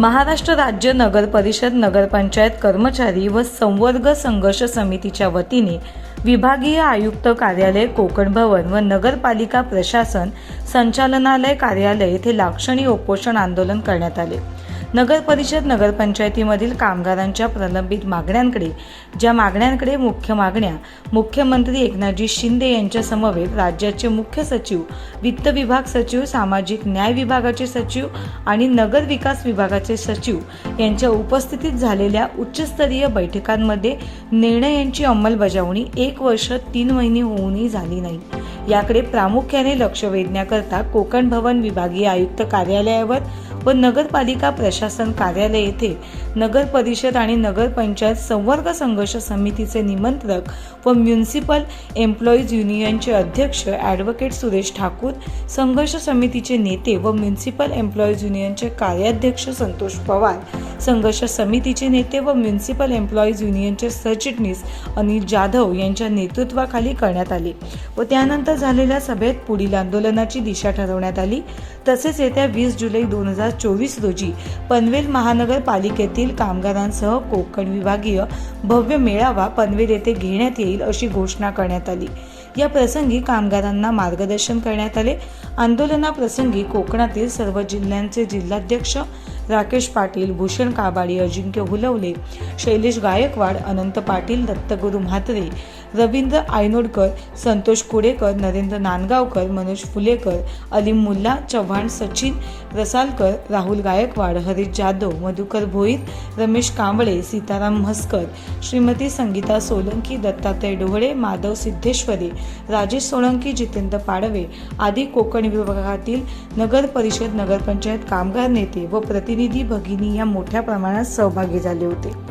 महाराष्ट्र राज्य नगर परिषद नगरपंचायत कर्मचारी व संवर्ग संघर्ष समितीच्या वतीने विभागीय आयुक्त कार्यालय कोकण भवन व नगरपालिका प्रशासन संचालनालय कार्यालय येथे लाक्षणी उपोषण आंदोलन करण्यात आले. नगर परिषद नगरपंचायतीमधील कामगारांच्या प्रलंबित मागण्यांकडे ज्या मागण्यांकडे मुख्य मागण्या मुख्यमंत्री एकनाथजी शिंदे यांच्या समवेत राज्याचे मुख्य सचिव वित्त विभाग सचिव सामाजिक न्याय विभागाचे सचिव आणि नगर विकास विभागाचे सचिव यांच्या उपस्थितीत झालेल्या उच्चस्तरीय बैठकांमध्ये निर्णयांची अंमलबजावणी एक वर्ष तीन महिने होऊनही झाली नाही. याकडे प्रामुख्याने लक्ष वेधण्याकरता कोकण भवन विभागीय आयुक्त कार्यालयावर व नगरपालिका प्रशासन कार्यालय येथे नगर परिषद आणि नगरपंचायत संवर्ग संघर्ष समितीचे निमंत्रक व म्युन्सिपल एम्प्लॉईज युनियनचे अध्यक्ष ॲडव्होकेट सुरेश ठाकूर संघर्ष समितीचे नेते व म्युन्सिपल एम्प्लॉईज युनियनचे कार्याध्यक्ष संतोष पवार संघर्ष समितीचे नेते व म्युन्सिपल एम्प्लॉईज युनियनचे सरचिटणीस अनिल जाधव यांच्या नेतृत्वाखाली करण्यात आले व त्यानंतर झालेल्या सभेत पुढील आंदोलनाची दिशा ठरवण्यात आली. तसेच येत्या वीस जुलै दोन हजार हजार चोवीस रोजी पनवेल महानगरपालिकेतील कामगारांसह कोकण विभागीय भव्य मेळावा पनवेल येथे घेण्यात येईल अशी घोषणा करण्यात आली. या प्रसंगी कामगारांना मार्गदर्शन करण्यात आले. आंदोलनाप्रसंगी कोकणातील सर्व जिल्ह्यांचे जिल्हाध्यक्ष राकेश पाटील भूषण काबाडी अजिंक्य हुलवले शैलेश गायकवाड अनंत पाटील दत्तगुरू म्हात्रे रवींद्र आयनोडकर संतोष कुडेकर नरेंद्र नांदगावकर मनोज फुलेकर अलीम मुल्ला चव्हाण सचिन रसालकर राहुल गायकवाड हरीश जाधव मधुकर भोईर रमेश कांबळे सीताराम म्हस्कर श्रीमती संगीता सोलंकी दत्तात्रय डोहळे माधव सिद्धेश्वरी राजेश सोळंकी जितेंद्र पाडवे आदी कोकण विभागातील नगर परिषद नगरपंचायत कामगार नेते व प्रतिनिधी भगिनी या मोठ्या प्रमाणात सहभागी झाले होते.